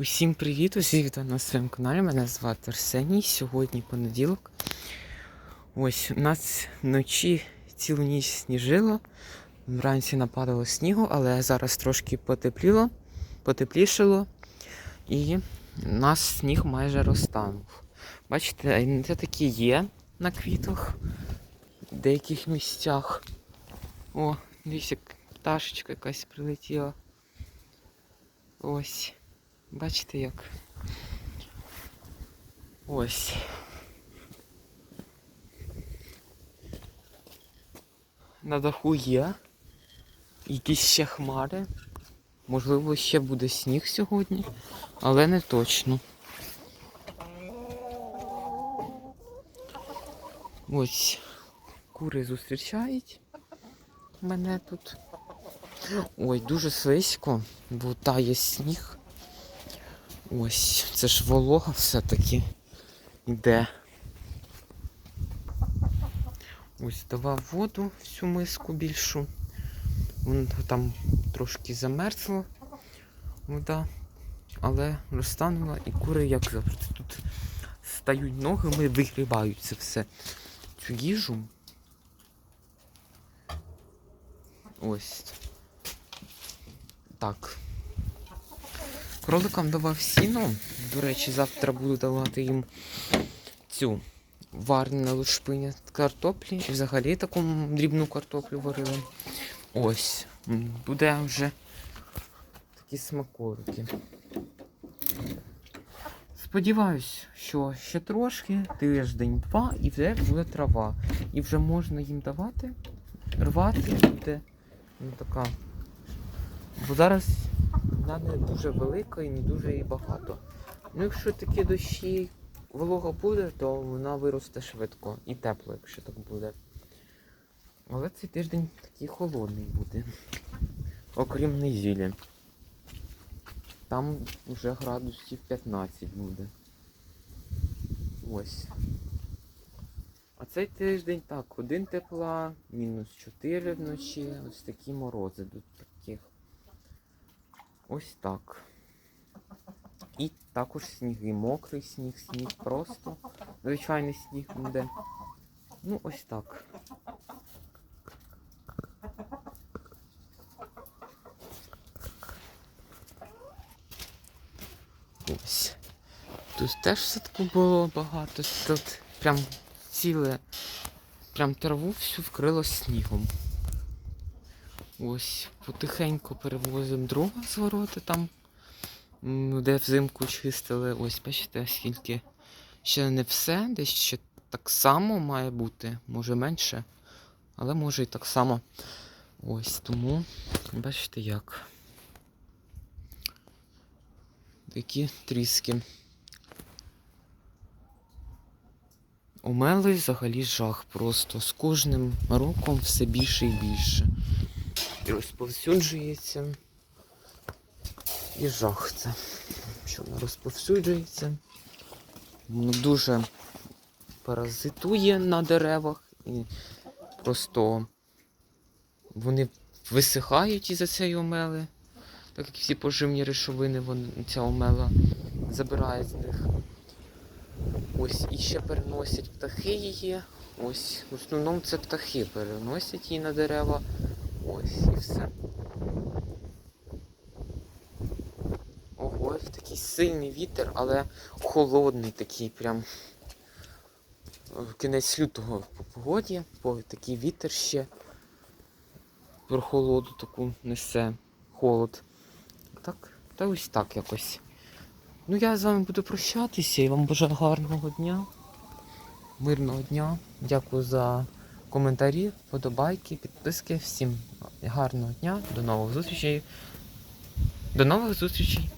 Усім привіт! Усі вітаю на своєму каналі. Мене звати Арсеній. Сьогодні понеділок. Ось у нас вночі цілу ніч сніжило. Вранці нападало снігу, але зараз трошки потепліло, потеплішало. І у нас сніг майже розтанув. Бачите, це такі є на квітах в деяких місцях. О, дивіться, пташечка якась прилетіла. Ось. Бачите як? Ось. На даху є. Якісь ще хмари. Можливо, ще буде сніг сьогодні, але не точно. Ось кури зустрічають мене тут. Ой, дуже слизько, бо тає сніг. Ось, це ж волога все-таки йде. Ось давав воду всю миску більшу. Вон там трошки замерзла вода, але розтанула і кури, як завжди, тут стають ногами, вигрібають це все. Цю їжу. Ось. Так. Кроликам давав сіно. До речі, завтра буду давати їм цю варне лушпиня картоплі. І взагалі таку дрібну картоплю варили. Ось. Буде вже такі смаколики. Сподіваюсь, що ще трошки, тиждень-два, і вже буде трава. І вже можна їм давати, рвати буде ну, така. Бо зараз вона не дуже велика і не дуже і багато. Ну, якщо такі дощі волога буде, то вона виросте швидко і тепло, якщо так буде. Але цей тиждень такий холодний буде. Окрім неділі. Там вже градусів 15 буде. Ось. А цей тиждень так, один тепла, мінус 4 вночі, ось такі морози до таких. Ось так. І також сніги. Мокрий сніг, сніг просто. Звичайний сніг буде. Ну, ось так. Ось. Тут теж все-таки було багато. Тут прям ціле, прям траву всю вкрило снігом. Ось, потихеньку перевозимо друга з ворота там, де взимку чистили. Ось, бачите, скільки ще не все, десь ще так само має бути, може менше, але може і так само. Ось тому, бачите як. Такі тріски. Омели взагалі жах просто. З кожним роком все більше і більше. Розповсюджується. І жах це. Що воно розповсюджується. Воно дуже паразитує на деревах і просто вони висихають із-за цієї омели. Так як всі поживні речовини вони, ця омела забирає з них. Ось і ще переносять птахи її. Ось, в основному це птахи переносять її на дерева. Ось і все. Ого, такий сильний вітер, але холодний такий прям. Кінець лютого по погоді, по такий вітер ще про холоду таку несе холод. Так, та ось так якось. Ну я з вами буду прощатися і вам бажаю гарного дня, мирного дня. Дякую за коментарі, подобайки, підписки. Всім гарного дня, до нових зустрічей. До нових зустрічей!